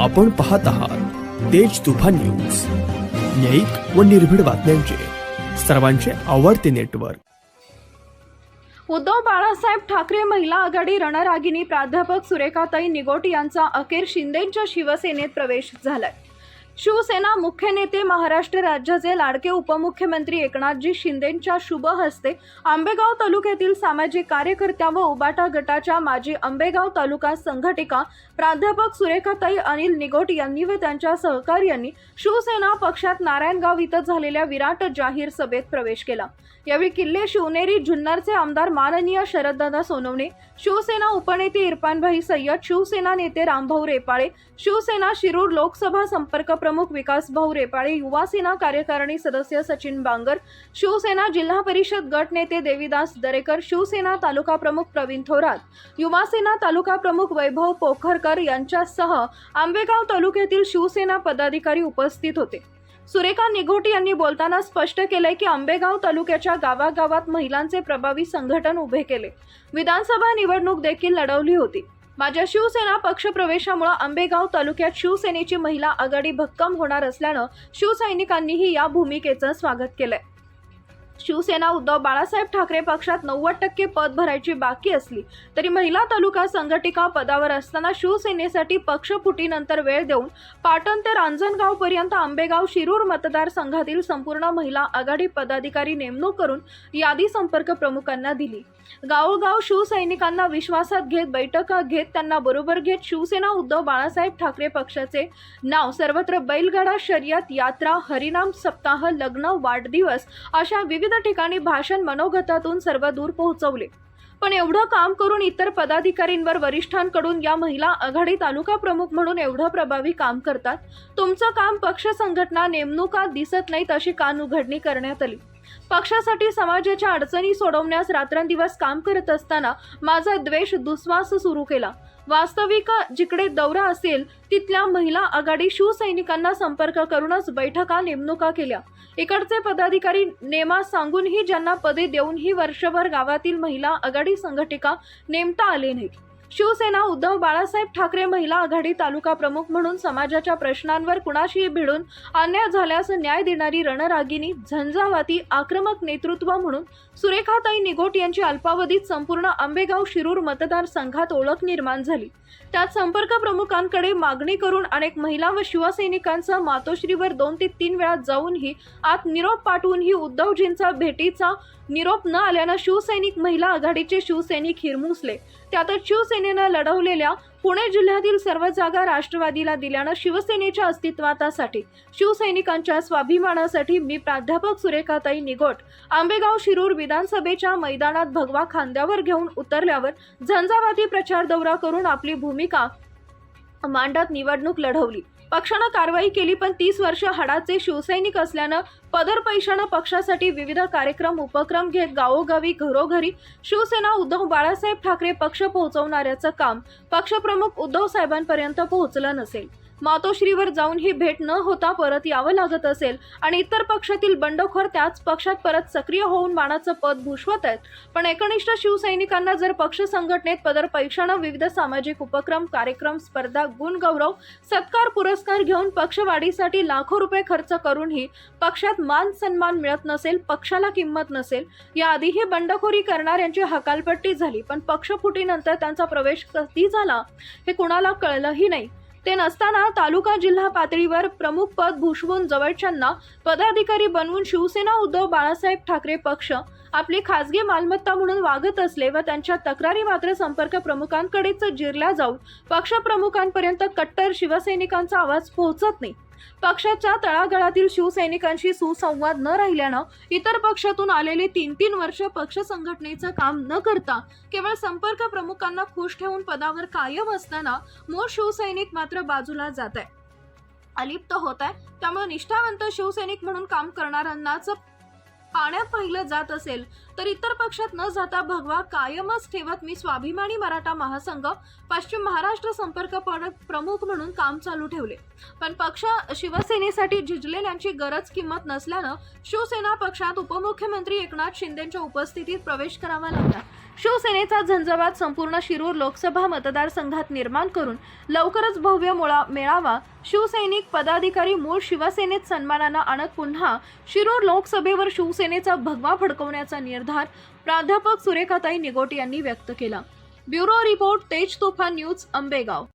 आपण पाहत आहात तेज तुफान न्यूज. न्यायिक व निर्भीड बातम्यांचे. सर्वांचे आवडते नेटवर्क. उद्धव बाळासाहेब ठाकरे महिला आघाडी रणरागिणी प्राध्यापक सुरेखाताई निगोट यांचा अखेर शिंदेच्या शिवसेनेत प्रवेश झालाय. शिवसेना मुख्य नेते महाराष्ट्र राज्याचे लाडके उपमुख्यमंत्री एकनाथजी शिंदेंच्या शुभ हस्ते आंबेगाव तालुक्यातील सामाजिक कार्यकर्त्या व उबाटा गटाच्या माजी आंबेगाव तालुका संघटिका प्राध्यापक सुरेखाताई अनिल निगोट यांनी व त्यांच्या सहकार्यांनी शिवसेना पक्षात नारायणगाव इथं झालेल्या विराट जाहीर सभेत प्रवेश केला. यावेळी किल्ले शिवनेरी जुन्नरचे आमदार माननीय शरददादा सोनवणे शिवसेना उपनेते इरफानभाई सय्यद शिवसेना नेते रामभाऊ रेपाळे शिवसेना शिरूर लोकसभा संपर्क प्रमुख विकास भाऊ रेपाळे युवा सेना कार्यकारिणी सदस्य सचिन बांगर शिवसेना जिल्हा परिषद गट नेते दरेकर शिवसेना तालुका प्रमुख प्रवीण थोरात युवासेना तालुका प्रमुख वैभव पोखरकर यांच्यासह आंबेगाव तालुक्यातील शिवसेना पदाधिकारी उपस्थित होते. सुरेखा निघोटी यांनी बोलताना स्पष्ट केलंय की आंबेगाव तालुक्याच्या गावागावात महिलांचे प्रभावी संघटन उभे केले. विधानसभा निवडणूक देखील लढवली होती. माझ्या शिवसेना पक्षप्रवेशामुळे आंबेगाव तालुक्यात शिवसेनेची महिला आघाडी भक्कम होणार असल्यानं शिवसैनिकांनीही या भूमिकेचं स्वागत केलंय. शिवसेना उद्धव बाळासाहेब ठाकरे पक्षात नव्वद टक्के पद भरायची बाकी असली तरी महिला तालुका संघटिका पदावर असताना शिवसेनेसाठी पक्षफुटीनंतर वेळ देऊन पाटण ते रांजणगाव पर्यंत आंबेगाव शिरूर मतदारसंघातील संपूर्ण महिला आघाडी पदाधिकारी नेमणूक करून यादी संपर्क प्रमुखांना दिली. गावोगाव शिवसैनिकांना विश्वासात घेत बैठका घेत त्यांना बरोबर घेत शिवसेना उद्धव बाळासाहेब ठाकरे पक्षाचे नाव सर्वत्र बैलगाडा शर्यत यात्रा हरिनाम सप्ताह लग्न वाढदिवस अशा विविध ठिकाणी भाषण मनोगतातून सर्व दूर पोहोचवले. पण एवढं काम करून इतर पदाधिकारींवर वरिष्ठांकडून या महिला आघाडी तालुका प्रमुख म्हणून एवढं प्रभावी काम करतात? तुमचं काम पक्ष संघटना नेमणुका दिसत नाहीत अशी कान उघडणी करण्यात आली. पक्षासाठी समाजाच्या अडचणी सोडवण्यास रात्रंदिवस काम करत असताना माझा द्वेष दुस्वास सुरू केला. वास्तविक जिकडे दौरा असेल तिथल्या महिला आघाडी शिवसैनिकांना संपर्क करूनच बैठका नेमणुका केल्या. इकडचे पदाधिकारी नेमा सांगूनही ज्यांना पदे देऊनही वर्षभर गावातील महिला आघाडी संघटिका नेमता आले नाहीत. शिवसेना उद्धव बाळासाहेब ठाकरे महिला आघाडी तालुका प्रमुख म्हणून समाजाच्या प्रश्नांवर कुणाशीही भिडून अन्याय झाल्यास न्याय देणारी रणरागिनी झंझावाती आक्रमक नेतृत्व म्हणून सुरेखाताई निगोट यांची अल्पावधीत संपूर्ण आंबेगाव शिरूर मतदारसंघात ओळख निर्माण झाली. त्यात संपर्क प्रमुखांकडे मागणी करून अनेक महिला व शिवसैनिकांचा मातोश्रीवर दोन ते तीन वेळा जाऊनही आत निरोप पाठवूनही उद्धवजींचा भेटीचा निरोप न आल्यानं शिवसैनिक महिला आघाडीचे शिवसैनिक हिरमुसले. त्यातच शिवसेनेनं लढवलेल्या पुणे जिल्ह्यातील सर्व जागा राष्ट्रवादीला दिल्यानं शिवसेनेच्या अस्तित्वातासाठी शिवसैनिकांच्या स्वाभिमानासाठी मी प्राध्यापक सुरेखाताई निगोट आंबेगाव शिरूर विधानसभेच्या मैदानात भगवा खांद्यावर घेऊन उतरल्यावर झंझावाती प्रचार दौरा करून आपली भूमिका मांडत निवडणूक लढवली. पक्षानं कारवाई केली पण तीस वर्ष हाडाचे शिवसैनिक असल्यानं पदर पैशानं पक्षासाठी विविध कार्यक्रम उपक्रम घेत गावोगावी घरोघरी शिवसेना उद्धव बाळासाहेब ठाकरे पक्ष पोहोचवणाऱ्याचं काम पक्षप्रमुख उद्धव साहेबांपर्यंत पोहोचलं नसेल. मातोश्रीवर जाऊन ही भेट न होता परत यावं लागत असेल. आणि इतर पक्षातील बंडखोर त्याच पक्षात परत सक्रिय होऊन बाणाचं पद भूषवत आहेत. पण एकनिष्ठ शिवसैनिकांना जर पक्ष संघटनेत पदर पैशानं विविध सामाजिक उपक्रम कार्यक्रम स्पर्धा गुणगौरव सत्कार पुरस्कार घेऊन पक्षवाढीसाठी लाखो रुपये खर्च करूनही पक्षात मान सन्मान मिळत नसेल पक्षाला किंमत नसेल याआधीही बंडखोरी करणाऱ्यांची हकालपट्टी झाली. पण पक्षफुटीनंतर त्यांचा प्रवेश कधी झाला हे कुणाला कळलंही नाही. ते नसताना तालुका जिल्हा पातळीवर प्रमुख पद भूषवून जवळच्यांना पदाधिकारी बनवून शिवसेना उद्धव बाळासाहेब ठाकरे पक्ष आपली खासगी मालमत्ता म्हणून वागत असले व त्यांच्या तक्रारी मात्र संपर्क प्रमुखांकडेच जिरल्या जाऊन पक्षप्रमुखांपर्यंत कट्टर शिवसैनिकांचा आवाज पोहोचत नाही. पक्षाच्या तळागाळातील शिवसैनिकांशी सुसंवाद न राहिल्यानं इतर पक्षातून आलेले तीन तीन वर्ष पक्ष संघटनेचं काम न करता केवळ संपर्क प्रमुखांना खुश ठेवून पदावर कायम असताना मूळ शिवसैनिक मात्र बाजूला जात आहे. अलिप्त होत आहे. त्यामुळे निष्ठावंत शिवसैनिक म्हणून काम करणाऱ्यांनाच पाण्यात पाहिलं जात असेल तर इतर पक्षात न जाता भगवा कायमच ठेवत मी स्वाभिमानी मराठा महासंघ पश्चिम महाराष्ट्र संपर्क प्रमुख म्हणून काम चालू ठेवले. पण पक्ष शिवसेनेसाठी झिजलेल्यांची गरज किंमत नसल्यानं शिवसेना पक्षात उपमुख्यमंत्री एकनाथ शिंदेच्या उपस्थितीत प्रवेश करावा लागला. शिवसेनेचा झंझवात संपूर्ण शिरूर लोकसभा मतदारसंघात निर्माण करून लवकरच भव्य मुळा मेळावा शिवसैनिक पदाधिकारी मूळ शिवसेनेत सन्मानानं आणत पुन्हा शिरूर लोकसभेवर शिवसेनेचा भगवा फडकवण्याचा निर्धार प्राध्यापक सुरेखाताई निगोटे यांनी व्यक्त केला. ब्युरो रिपोर्ट तेज तुफान न्यूज आंबेगाव.